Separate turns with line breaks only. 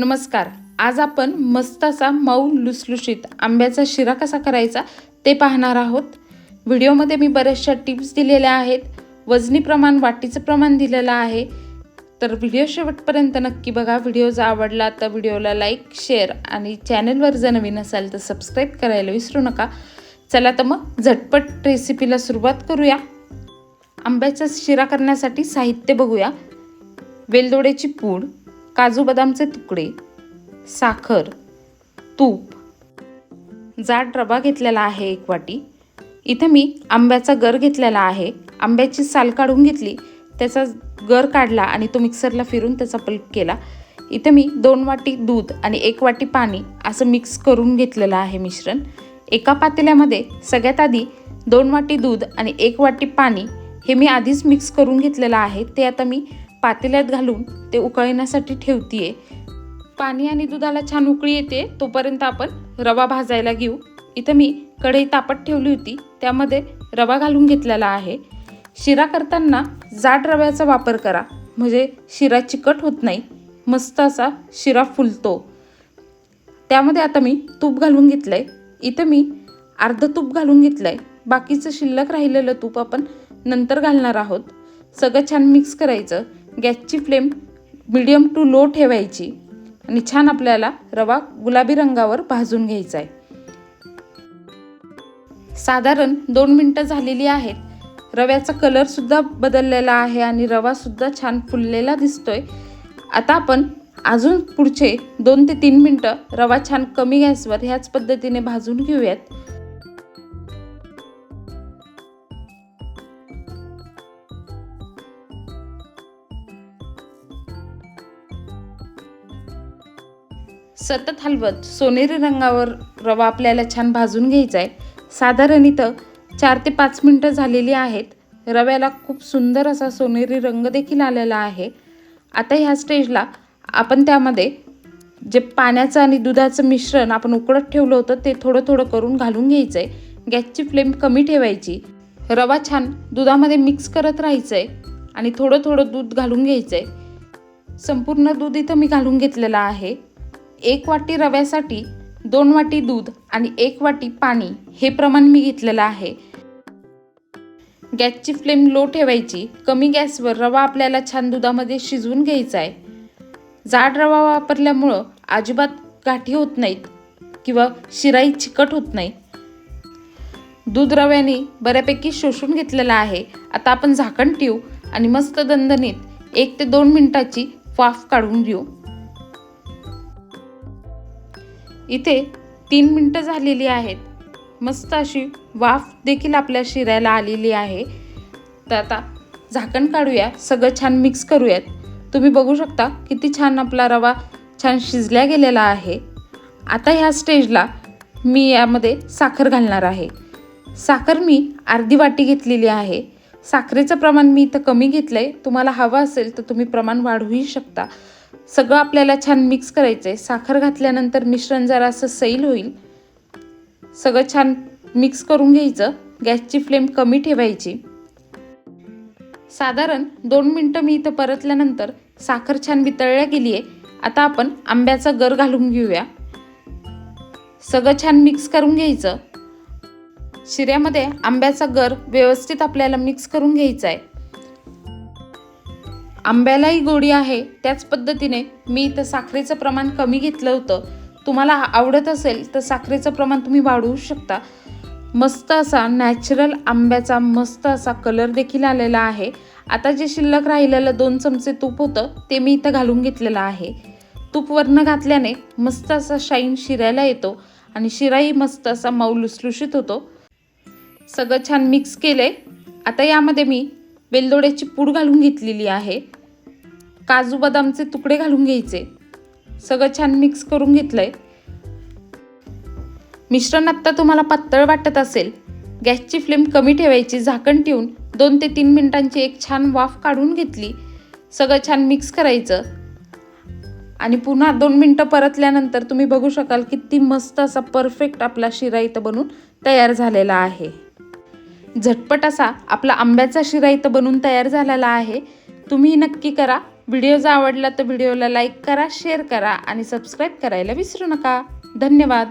नमस्कार. आज आपण मस्त असा मऊ लुसलुशीत आंब्याचा शिरा कसा करायचा ते पाहणार आहोत. व्हिडिओमध्ये मी बऱ्याचशा टिप्स दिलेल्या आहेत. वजनी प्रमाण वाटीचं प्रमाण दिलेलं आहे. तर व्हिडिओ शेवटपर्यंत नक्की बघा. व्हिडिओ जर आवडला तर व्हिडिओला लाईक शेअर आणि चॅनलवर जर नवीन असाल तर सबस्क्राईब करायला विसरू नका. चला तर मग झटपट रेसिपीला सुरुवात करूया. आंब्याचा शिरा करण्यासाठी साहित्य बघूया. वेलदोड्याची पूड काजू बदामचे तुकडे साखर तूप. जाड रवा घेतलेला आहे एक वाटी. इथं मी आंब्याचा गर घेतलेला आहे. आंब्याची साल काढून घेतली. त्याचा गर काढला आणि तो मिक्सरला फिरून त्याचा पल्प केला. इथं मी दोन वाटी दूध आणि एक वाटी पाणी असं मिक्स करून घेतलेलं आहे मिश्रण. एका पातेल्यामध्ये सगळ्यात आधी दोन वाटी दूध आणि एक वाटी पाणी हे मी आधीच मिक्स करून घेतलेलं आहे. ते आता मी पातेल्यात घालून ते उकळण्यासाठी ठेवतीये. पाणी आणि दुधाला छान उकळी येते तोपर्यंत आपण रवा भाजायला घेऊ. इथं मी कढई तापत ठेवली होती त्यामध्ये रवा घालून घेतलेला आहे. शिरा करताना जाड रव्याचा वापर करा म्हणजे शिरा चिकट होत नाही मस्त असा शिरा फुलतो. त्यामध्ये आता मी तूप घालून घेतलं आहे इथं मी अर्ध तूप घालून घेतलं आहे बाकीचं शिल्लक राहिलेलं तूप आपण नंतर घालणार आहोत. सगळं छान मिक्स करायचं. गॅसची फ्लेम मिडियम टू लो ठेवायची आणि छान आपल्याला रवा गुलाबी रंगावर भाजून घ्यायचा आहे. साधारण दोन मिनटं झालेली आहेत. रव्याचा कलरसुद्धा बदललेला आहे आणि रवासुद्धा छान फुललेला दिसतोय. आता आपण अजून पुढचे दोन ते तीन मिनटं रवा छान कमी गॅसवर ह्याच पद्धतीने भाजून घेऊयात. सतत हलवत सोनेरी रंगावर रवा आपल्याला छान भाजून घ्यायचा आहे. साधारण इथं चार ते पाच मिनटं झालेली आहेत. रव्याला खूप सुंदर असा सोनेरी रंग देखील आलेला आहे. आता ह्या स्टेजला आपण त्यामध्ये जे पाण्याचं आणि दुधाचं मिश्रण आपण उकळत ठेवलं होतं ते थोडं थोडं करून घालून घ्यायचं आहे गॅसची फ्लेम कमी ठेवायची. रवा छान दुधामध्ये मिक्स करत राहायचं आहे आणि थोडं थोडं दूध घालून घ्यायचं आहे संपूर्ण दूध इथं मी घालून घेतलेलं आहे. एक वाटी रव्यासाठी दोन वाटी दूध आणि एक वाटी पाणी हे प्रमाण मी घेतलेलं आहे. गॅसची फ्लेम लो ठेवायची. कमी गॅसवर रवा आपल्याला छान दुधामध्ये शिजवून घ्यायचा आहे. जाड रवा वापरल्यामुळं अजिबात गाठी होत नाहीत किंवा शिराई चिकट होत नाही. दूध रव्याने बऱ्यापैकी शोषून घेतलेलं आहे. आता आपण झाकण ठेवू आणि मस्त दणदणीत एक ते दोन मिनिटाची वाफ काढून घेऊ. इथे तीन मिनटं झालेली आहेत. मस्त अशी वाफ देखील आपल्या शिरायला आलेली आहे. तर आता झाकण काढूया सगळं छान मिक्स करूयात. तुम्ही बघू शकता किती छान आपला रवा छान शिजल्या गेलेला आहे. आता ह्या स्टेजला मी यामध्ये साखर घालणार आहे. साखर मी अर्धी वाटी घेतलेली आहे. साखरेचं प्रमाण मी इथं कमी घेतलं आहे तुम्हाला हवं असेल तर तुम्ही प्रमाण वाढवूही शकता. सगळं आपल्याला छान मिक्स करायचं आहे साखर घातल्यानंतर मिश्रण जरा असं सैल होईल. सगळं छान मिक्स करून घ्यायचं. गॅसची फ्लेम कमी ठेवायची. साधारण दोन मिनटं मी इथं परतल्यानंतर साखर छान वितळल्या गेली आहे आता आपण आंब्याचा गर घालून घेऊया. सगळं छान मिक्स करून घ्यायचं. शिऱ्यामध्ये आंब्याचा गर व्यवस्थित आपल्याला मिक्स करून घ्यायचा आहे आंब्यालाही गोडी आहे. त्याच पद्धतीने मी इथं साखरेचं प्रमाण कमी घेतलं होतं. तुम्हाला आवडत असेल तर साखरेचं प्रमाण तुम्ही वाढवू शकता. मस्त असा नॅचरल आंब्याचा मस्त असा कलर देखील आलेला आहे. आता जे शिल्लक राहिलेलं दोन चमचे तूप होतं ते मी इथं घालून घेतलेलं आहे. तूप वरनं घातल्याने मस्त असा शाईन शिरायला येतो आणि शिराही मस्त असा मऊ लुसलुशीत होतो. सगळं छान मिक्स केलं आहे आता यामध्ये मी वेलदोड्याची पूड घालून घेतलेली आहे. काजू बदामचे तुकडे घालून घ्यायचे. सगळं छान मिक्स करून घेतलं आहे मिश्रण आत्ता तुम्हाला पातळ वाटत असेल. गॅसची फ्लेम कमी ठेवायची झाकण ठेवून दोन ते तीन मिनिटांची एक छान वाफ काढून घेतली. सगळं छान मिक्स करायचं. आणि पुन्हा दोन मिनटं परतल्यानंतर तुम्ही बघू शकाल किती मस्त असा परफेक्ट आपला शिरा इथं बनून तयार झालेला आहे. झटपट असा आपला आंब्याचा शिरा इथं बनून तयार झालेला आहे. तुम्ही नक्की करा. व्हिडिओ जर आवडला तर व्हिडिओला लाईक करा शेअर करा आणि सबस्क्राईब करायला विसरू नका. धन्यवाद.